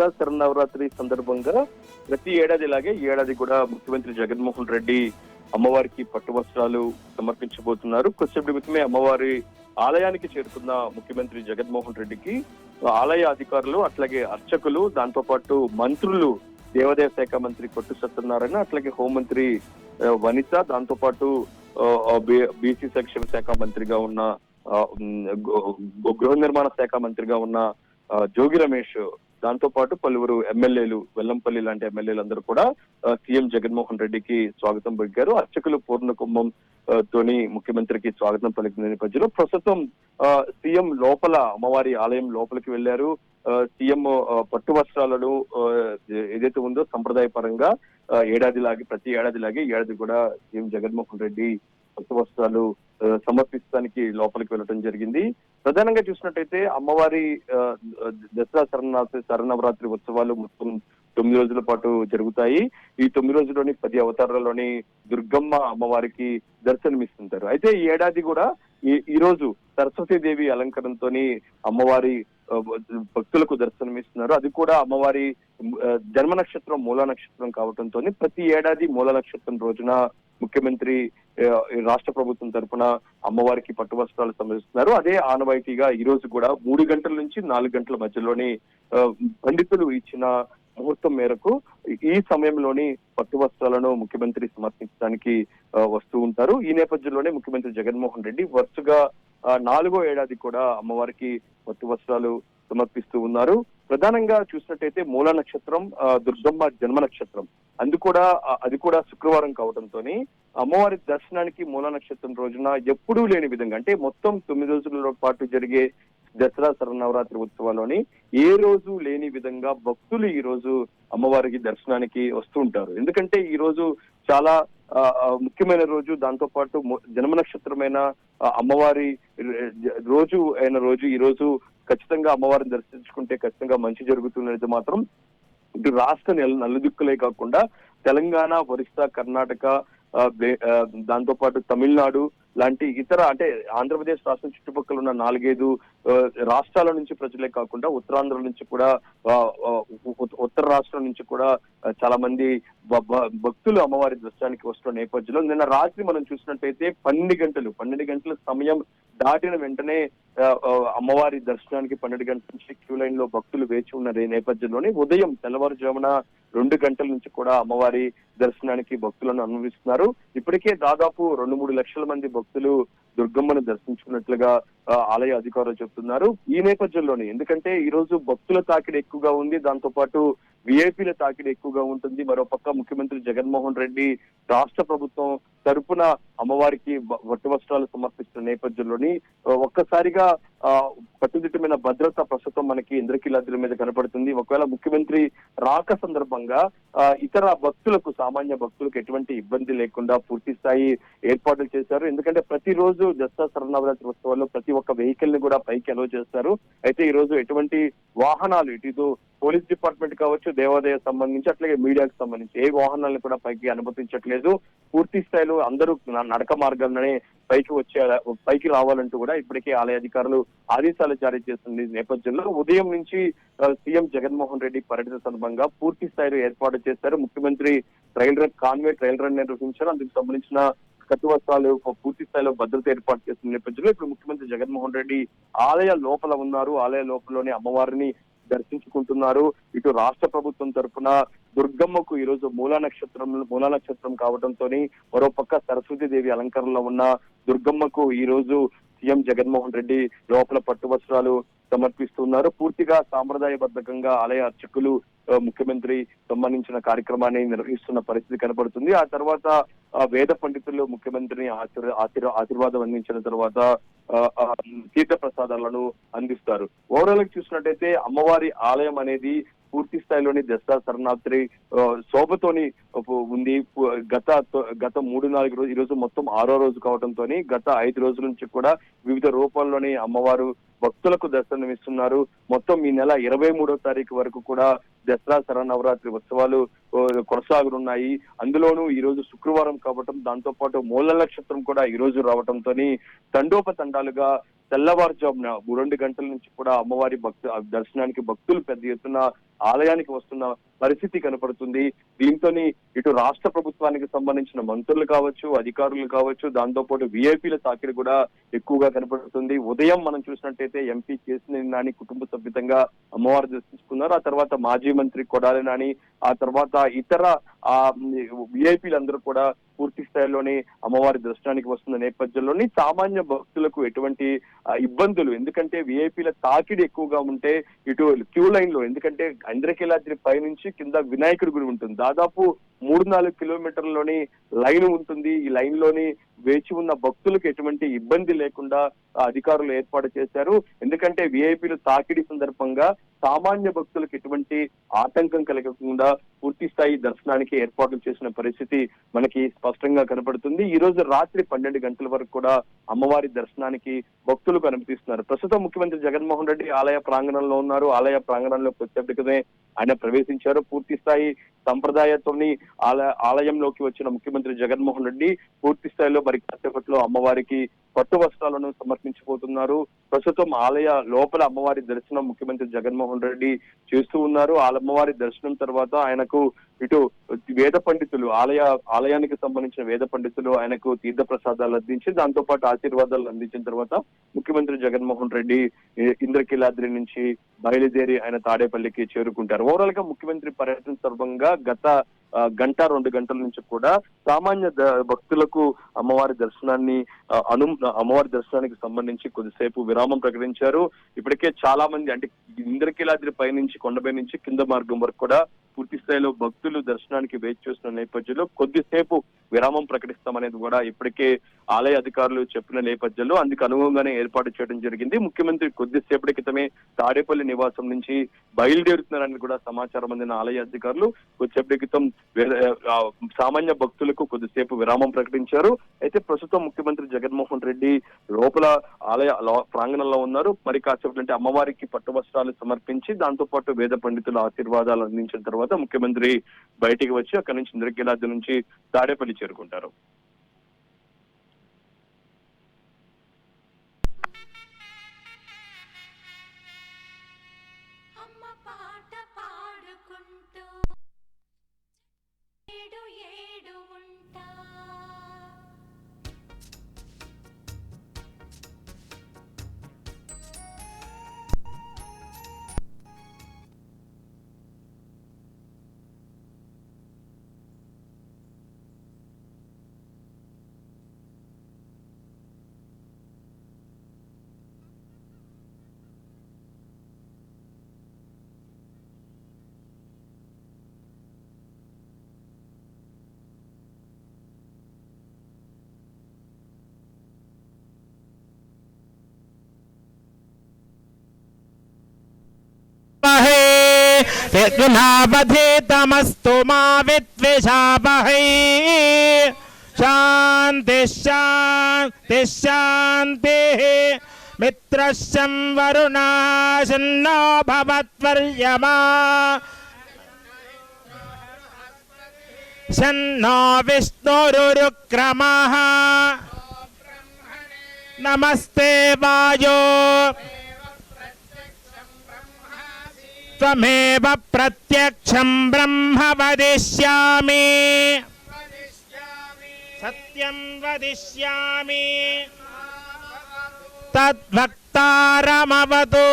దసరా శరన్నవరాత్రి సందర్భంగా ప్రతి ఏడాది లాగే ఏడాది కూడా ముఖ్యమంత్రి జగన్మోహన్ రెడ్డి అమ్మవారికి పట్టు వస్త్రాలు సమర్పించబోతున్నారు. కొద్దిసేపు నిమిత్తమే అమ్మవారి ఆలయానికి చేరుకున్న ముఖ్యమంత్రి జగన్మోహన్ రెడ్డికి ఆలయ అధికారులు అట్లాగే అర్చకులు దాంతో పాటు మంత్రులు దేవాదాయ శాఖ మంత్రి కొట్టు సత్యనారాయణ అట్లాగే హోంమంత్రి వనిత దాంతో పాటు బీసీ సంక్షేమ శాఖ మంత్రిగా ఉన్న గృహ నిర్మాణ శాఖ మంత్రిగా ఉన్న జోగి రమేష్ దాంతో పాటు పలువురు ఎమ్మెల్యేలు వెల్లంపల్లి లాంటి ఎమ్మెల్యేలు అందరూ కూడా సీఎం జగన్మోహన్ రెడ్డికి స్వాగతం పలికారు. అర్చకులు పూర్ణ కుంభం తోని ముఖ్యమంత్రికి స్వాగతం పలికిన నేపథ్యంలో ప్రస్తుతం ఆ, సీఎం లోపల అమ్మవారి ఆలయం లోపలికి వెళ్ళారు సీఎం పట్టు వస్త్రాలను ఏదైతే ఉందో సంప్రదాయపరంగా ఏడాది లాగి ప్రతి ఏడాది లాగి ఏడాది కూడా సీఎం జగన్మోహన్ రెడ్డి పట్టు వస్త్రాలు సమర్పించడానికి లోపలికి వెళ్ళడం జరిగింది. ప్రధానంగా చూసినట్టయితే అమ్మవారి ఆ, దసరా శరణావరాత్రి శరణవరాత్రి ఉత్సవాలు మొత్తం తొమ్మిది రోజుల పాటు జరుగుతాయి. ఈ తొమ్మిది రోజుల్లోని పది అవతారాల్లోని దుర్గమ్మ అమ్మవారికి దర్శనమిస్తుంటారు. అయితే ఈ ఏడాది కూడా ఈ ఈ రోజు సరస్వతీదేవి అలంకరణతో అమ్మవారి భక్తులకు దర్శనమిస్తున్నారు. అది కూడా అమ్మవారి జన్మ నక్షత్రం మూల నక్షత్రం కావడంతో ప్రతి ఏడాది మూల నక్షత్రం రోజున ముఖ్యమంత్రి రాష్ట్ర ప్రభుత్వం తరపున అమ్మవారికి పట్టు వస్త్రాలు సమర్పిస్తున్నారు. అదే ఆనవాయితీగా ఈ రోజు కూడా మూడు గంటల నుంచి నాలుగు గంటల మధ్యలోనే పండితులు ఇచ్చిన ముహూర్తం మేరకు ఈ సమయంలోని పట్టు వస్త్రాలను ముఖ్యమంత్రి సమర్పించడానికి వస్తూ ఉంటారు. ఈ నేపథ్యంలోనే ముఖ్యమంత్రి జగన్మోహన్ రెడ్డి వరుసగా నాలుగో ఏడాది కూడా అమ్మవారికి పట్టు వస్త్రాలు సమర్పిస్తూ ఉన్నారు. ప్రధానంగా చూసినట్టయితే మూల నక్షత్రం ఆ, దుర్గమ్మ జన్మ నక్షత్రం. అందు కూడా అది కూడా శుక్రవారం కావడంతో అమ్మవారి దర్శనానికి మూల నక్షత్రం రోజున ఎప్పుడూ లేని విధంగా అంటే మొత్తం తొమ్మిది రోజుల పాటు జరిగే దసరా శరన్నవరాత్రి ఉత్సవాల్లోని ఏ రోజు లేని విధంగా భక్తులు ఈ రోజు అమ్మవారికి దర్శనానికి వస్తూ ఉంటారు. ఎందుకంటే ఈ రోజు చాలా ఆ, ముఖ్యమైన రోజు. దాంతో పాటు జన్మ నక్షత్రమైన అమ్మవారి రోజు అయిన రోజు ఈ రోజు ఖచ్చితంగా అమ్మవారిని దర్శించుకుంటే ఖచ్చితంగా మంచి జరుగుతున్నది మాత్రం ఇటు రాష్ట్ర నెల నలుదిక్కులే కాకుండా తెలంగాణ ఒరిస్సా కర్ణాటక ఆ, దాంతో పాటు తమిళనాడు లాంటి ఇతర అంటే ఆంధ్రప్రదేశ్ రాష్ట్రం చుట్టుపక్కల ఉన్న నాలుగైదు రాష్ట్రాల నుంచి ప్రజలే కాకుండా ఉత్తరాంధ్ర నుంచి కూడా ఉత్తర రాష్ట్రం నుంచి కూడా చాలా మంది భ- భక్తులు అమ్మవారి దర్శనానికి వస్తున్న నేపథ్యంలో నిన్న రాత్రి మనం చూసినట్టయితే పన్నెండు గంటలు పన్నెండు గంటల సమయం దాటిన వెంటనే అమ్మవారి దర్శనానికి పన్నెండు గంటల నుంచి క్యూ లైన్లో భక్తులు వేచి ఉన్న నేపథ్యంలోనే ఉదయం తెల్లవారుజామున రెండు గంటల నుంచి కూడా అమ్మవారి దర్శనానికి భక్తులను అనుమతిస్తున్నారు. ఇప్పటికే దాదాపు రెండు మూడు లక్షల మంది భక్తులు దుర్గమ్మను దర్శించుకున్నట్లుగా ఆలయ అధికారులు చెప్తున్నారు. ఈ నేపథ్యంలోనే ఎందుకంటే ఈ రోజు భక్తుల తాకిడి ఎక్కువగా ఉంది. దాంతో పాటు విఐపీల తాకిడి ఎక్కువగా ఉంటుంది. మరోపక్క ముఖ్యమంత్రి జగన్మోహన్ రెడ్డి రాష్ట్ర ప్రభుత్వం తరపున అమ్మవారికి బ- వట్టు వస్త్రాలు సమర్పిస్తున్న నేపథ్యంలోని ఒక్కసారిగా కట్టుదిట్టమైన భద్రత ప్రస్తుతం మనకి ఇంద్రకీలాద్రి మీద కనపడుతుంది. ఒకవేళ ముఖ్యమంత్రి రాక సందర్భంగా ఇతర భక్తులకు సామాన్య భక్తులకు ఎటువంటి ఇబ్బంది లేకుండా పూర్తి స్థాయి ఏర్పాట్లు చేశారు. ఎందుకంటే ప్రతిరోజు దసరా శరణవరాత్రి ఉత్సవాల్లో ప్రతి ఒక్క వెహికల్ని కూడా పైకి అలో చేస్తారు. అయితే ఈ రోజు ఎటువంటి వాహనాలు ఇటు పోలీస్ డిపార్ట్మెంట్ కావచ్చు దేవాదాయ సంబంధించి అట్లాగే మీడియాకు సంబంధించి ఏ వాహనాలను కూడా పైకి అనుమతించట్లేదు. పూర్తి స్థాయిలో అందరూ నడక మార్గంలోనే పైకి వచ్చే పైకి రావాలంటూ కూడా ఇప్పటికే ఆలయ అధికారులు ఆదేశాలు జారీ చేస్తుంది నేపథ్యంలో ఉదయం నుంచి సీఎం జగన్మోహన్ రెడ్డి పర్యటన సందర్భంగా పూర్తి స్థాయిలో ఏర్పాటు చేశారు. ముఖ్యమంత్రి trial run convoy trial run నిర్వహించారు. అందుకు సంబంధించిన కట్టువస్త్రాలు పూర్తి స్థాయిలో భద్రత ఏర్పాటు చేస్తున్న నేపథ్యంలో ఇప్పుడు ముఖ్యమంత్రి జగన్మోహన్ రెడ్డి ఆలయ లోపల ఉన్నారు. ఆలయ లోపలలోని అమ్మవారిని దర్శించుకుంటున్నారు. ఇటు రాష్ట్ర ప్రభుత్వం తరపున దుర్గమ్మకు ఈ రోజు మూలా నక్షత్రం మూలా నక్షత్రం కావడంతో మరోపక్క సరస్వతీదేవి అలంకరణలో ఉన్న దుర్గమ్మకు ఈ రోజు సీఎం జగన్మోహన్ రెడ్డి లోపల పట్టు వస్త్రాలు సమర్పిస్తున్నారు. పూర్తిగా సాంప్రదాయబద్ధకంగా ఆలయ అర్చకులు ముఖ్యమంత్రి సంబంధించిన కార్యక్రమాన్ని నిర్వహిస్తున్న పరిస్థితి కనపడుతుంది. ఆ తర్వాత వేద పండితులు ముఖ్యమంత్రిని ఆశీర్ ఆశీర్- ఆశీర్వాదం అందించిన తర్వాత తీర్థ ప్రసాదాలను అందిస్తారు. ఓవరాల్ చూసినట్టయితే అమ్మవారి ఆలయం అనేది పూర్తి స్థాయిలోని దసరా శరణాత్రి శోభతోని ఉంది. గత గత మూడు నాలుగు రోజు ఈ రోజు మొత్తం ఆరో రోజు కావడంతో గత ఐదు రోజుల నుంచి కూడా వివిధ రూపాల్లోని అమ్మవారు భక్తులకు దర్శనమిస్తున్నారు. మొత్తం ఈ నెల ఇరవై మూడో తారీఖు వరకు కూడా దసరా శరన్నవరాత్రి ఉత్సవాలు కొనసాగనున్నాయి అందులోనూ ఈ రోజు శుక్రవారం కావటం దాంతో పాటు మూల నక్షత్రం కూడా ఈ రోజు రావటంతో తండోపతండాలుగా తెల్లవారుజామున రెండు గంటల నుంచి కూడా అమ్మవారి భక్తు దర్శనానికి భక్తులు పెద్ద ఎత్తున ఆలయానికి వస్తున్న పరిస్థితి కనపడుతుంది. దీంతోని ఇటు రాష్ట్ర ప్రభుత్వానికి సంబంధించిన మంత్రులు కావచ్చు అధికారులు కావచ్చు దాంతో పాటు విఐపీల తాకిడి కూడా ఎక్కువగా కనపడుతుంది. ఉదయం మనం చూసినట్టయితే ఎంపీ కేసినేని నాని కుటుంబ సభ్యుతంగా అమ్మవారు దర్శించుకున్నారు. ఆ తర్వాత మాజీ మంత్రి కొడాలి నాని ఆ తర్వాత ఇతర ఆ విఐపీలందరూ కూడా పూర్తి స్థాయిలోని అమ్మవారి దర్శనానికి వస్తున్న నేపథ్యంలోని సామాన్య భక్తులకు ఎటువంటి ఇబ్బందులు. ఎందుకంటే విఐపీల తాకిడి ఎక్కువగా ఉంటే ఇటు క్యూ లైన్లో ఎందుకంటే ఇంద్రకీలాద్రి పైనుంచి కింద వినాయకుడి గుడి ఉంటుంది. దాదాపు మూడు నాలుగు కిలోమీటర్లలోని లైన్ ఉంటుంది. ఈ లైన్లోని వేచి ఉన్న భక్తులకు ఎటువంటి ఇబ్బంది లేకుండా అధికారులు ఏర్పాటు చేశారు. ఎందుకంటే విఐపీలు తాకిడి సందర్భంగా సామాన్య భక్తులకు ఎటువంటి ఆటంకం కలగకుండా పూర్తి స్థాయి దర్శనానికి ఏర్పాట్లు చేసిన పరిస్థితి మనకి స్పష్టంగా కనపడుతుంది ఈ రోజు రాత్రి పన్నెండు గంటల వరకు కూడా అమ్మవారి దర్శనానికి భక్తులు కనిపిస్తున్నారు ప్రస్తుతం ముఖ్యమంత్రి జగన్మోహన్ రెడ్డి ఆలయ ప్రాంగణంలో ఉన్నారు. ఆలయ ప్రాంగణంలో కొద్దిసేపటికనే ఆయన ప్రవేశించారు. పూర్తి స్థాయి సంప్రదాయంతోని ఆలయ ఆలయంలోకి వచ్చిన ముఖ్యమంత్రి జగన్మోహన్ రెడ్డి పూర్తి స్థాయిలో మరి కాసేపట్లో అమ్మవారికి పట్టు వస్త్రాలను సమర్పించబోతున్నారు. ప్రస్తుతం ఆలయ లోపల అమ్మవారి దర్శనం ముఖ్యమంత్రి జగన్మోహన్ రెడ్డి చేస్తూ ఉన్నారు. ఆ అమ్మవారి దర్శనం తర్వాత ఆయనకు ఇటు వేద పండితులు ఆలయ ఆలయానికి సంబంధించిన వేద పండితులు ఆయనకు తీర్థ ప్రసాదాలు అందించి దాంతో పాటు ఆశీర్వాదాలు అందించిన తర్వాత ముఖ్యమంత్రి జగన్మోహన్ రెడ్డి ఇంద్రకీలాద్రి నుంచి బయలుదేరి ఆయన తాడేపల్లికి చేరుకుంటారు. ఓవరాల్గా ముఖ్యమంత్రి పర్యటన సందర్భంగా గత గంట రెండు గంటల నుంచి కూడా సామాన్య భక్తులకు అమ్మవారి దర్శనాన్ని అను అమ్మవారి దర్శనానికి సంబంధించి కొద్దిసేపు విరామం ప్రకటించారు. ఇప్పటికే చాలా మంది అంటే ఇంద్రకీలాద్రి పై నుంచి కొండపై నుంచి కింద మార్గం వరకు కూడా పూర్తి స్థాయిలో భక్తులు దర్శనానికి వేచి చూస్తున్న నేపథ్యంలో కొద్దిసేపు విరామం ప్రకటిస్తామనేది కూడా ఇప్పటికే ఆలయ అధికారులు చెప్పిన నేపథ్యంలో అందుకు అనుగుణంగానే ఏర్పాటు చేయడం జరిగింది. ముఖ్యమంత్రి కొద్దిసేపటి క్రితమే తాడేపల్లి నివాసం నుంచి బయలుదేరుతున్నారని కూడా సమాచారం అందిన ఆలయ అధికారులు కొద్దిసేపటి క్రితం వేద- సామాన్య భక్తులకు కొద్దిసేపు విరామం ప్రకటించారు. అయితే ప్రస్తుతం ముఖ్యమంత్రి జగన్మోహన్ రెడ్డి లోపల ఆలయ ప్రాంగణంలో ఉన్నారు. మరి కాసేపటి అంటే అమ్మవారికి పట్టు వస్త్రాలు సమర్పించి దాంతో పాటు వేద పండితుల ఆశీర్వాదాలు అందించిన తర్వాత ముఖ్యమంత్రి బయటికి వచ్చి అక్కడి నుంచి ఇంద్రకీలాద్రి నుంచి తాడేపల్లి చేరుకుంటారు. यज्ञावधीतमस्तु मा शांति शान्तिश्शान्तिश्शान्तिः मित्रश्यं वरुणाशन्नो भवत्वर्यमा शन्नो विष्णुरुरुक्रमः। नमस्ते वायो। त्वमेव प्रत्यक्षं ब्रह्म वदिष्यामि सत्यं वदिष्यामि तद्भक्तारमवतु